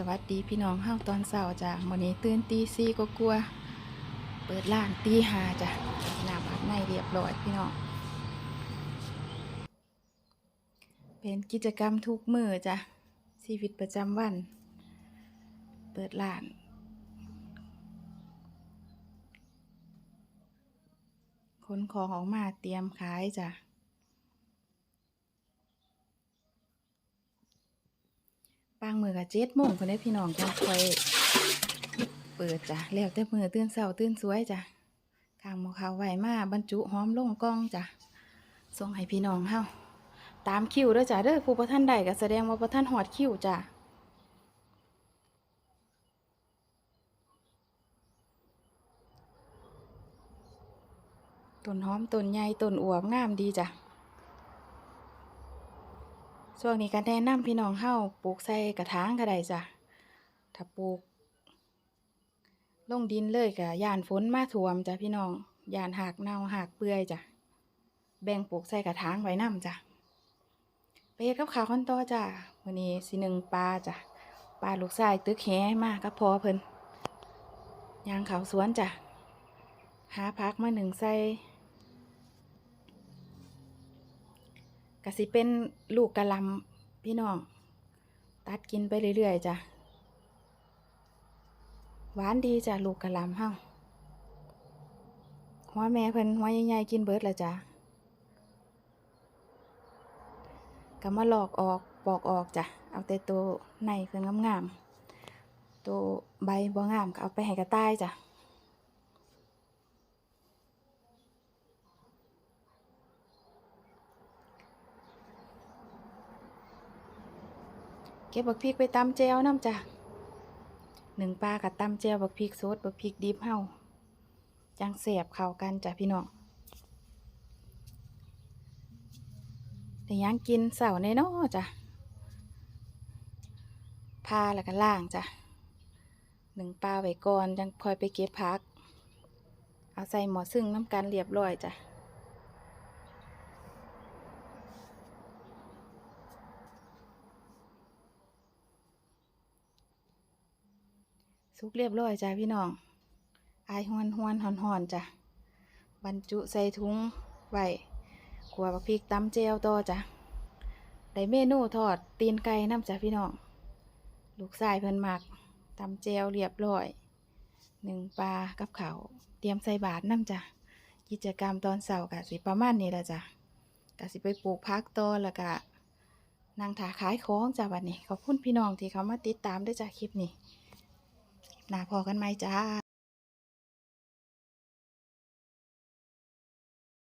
สวัสดีพี่น้องเฮาตอนเช้าจ้ะมื้อนี้ตื่นตีสี่ก็กลัว เปิดร้านตีหาจ้ะน้ำอาบในเรียบร้อยพี่น้อง เป็นกิจกรรมทุกมือจ้ะชีวิตประจำวัน เปิดร้านขนของออกมาเตรียมขายจ้ะางมือก็เจ็ดโมงคนได้พี่น้องจังคอยเปิดจ้ะแล้วแต่มือตื่นเช้าตื่นสวยจ้ะข้างหมอขาวไหวมาบรรจุหอมลงกล้องจ้ะส่งให้พี่น้องเฮาตามคิวด้อจ้ะเด้อผู้ประท่านใดก็แสดงว่าประท่านหอดคิวจ้ะต้นหอมต้นใหญ่ต้นอวบงามดีจ้ะ ช่วงนี้ก็แนะนำพี่น้องเฮาปลูกใส่กระถางก็ได้จ้ะ ถ้าปลูก ลงดินเลยก็ย่านฝนมาท่วมจ้ะพี่น้องย่านหักเน่าหักเปื่อยจ้ะ แบ่งปลูกใส่กระถางไว้นํจ้ะ ไปเฮ็ดกับข้าวขั้นต่อจ้ะวันนี้สิหนึ่งปลาจ้ะ ปลาลูกชายตึกแหมากับพอเพิ่นยางเขาสวนจ้ะ หาพักมาหนึ่งใส่ ก็สิเป็นลูกกะลำพี่น้อง ตัดกินไปเรื่อยๆจ้ะ หวานดีจ้ะลูกกะลำเฮาหัวแม่เพิ่นหัวใหญ่ๆกินเบิดละจ้ะก็มาหลอกออกปอกออกจ้ะ เอาแต่ตัวในเพิ่นงามๆตัวใบบ่งามก็เอาไปให้กระต่ายจ้ะ ก็บบักพริกไปตำแจวน้ำจ้ะหนึ่งปลากับตำแจวบักพริกสดบักพริกดิบเฮาจังเสียบเข้ากันจ้ะพี่น้องแต่ยังกินเสาในน้อจ้ะพาแล้วก็ล่างจ้ะหนึ่งปลาไว้ก่อนจังคอยไปเก็บพัก เอาใส่หมอซึ่งน้ำกันเรียบร้อยจ้ะ สุกเรียบร้อยจ้ะพี่น้องอายหวนหวนหอนหอนๆจ้ะบรรจุใส่ถุงไว้ขัวบักพริกตำเจวต่อจ้ะได้เมนูทอดตีนไก่น้ำจ้ะพี่น้องลูกชายเพิ่นมักตำเจวเรียบร้อยหนึ่งปลากับเขาวเตรียมใส่บาตรน้ำจ้ะกิจกรรมตอนเสาร์กะสิประมาณนี้ละจ้ะกะสิไปปลูกพักต่อแล้วก็นั่งถาขายของจ้ะวันนี้ขอบคุณพี่น้องที่เขามาติดตามด้วยจ้ะคลิปนี้ หนาพอกันไหมจ้า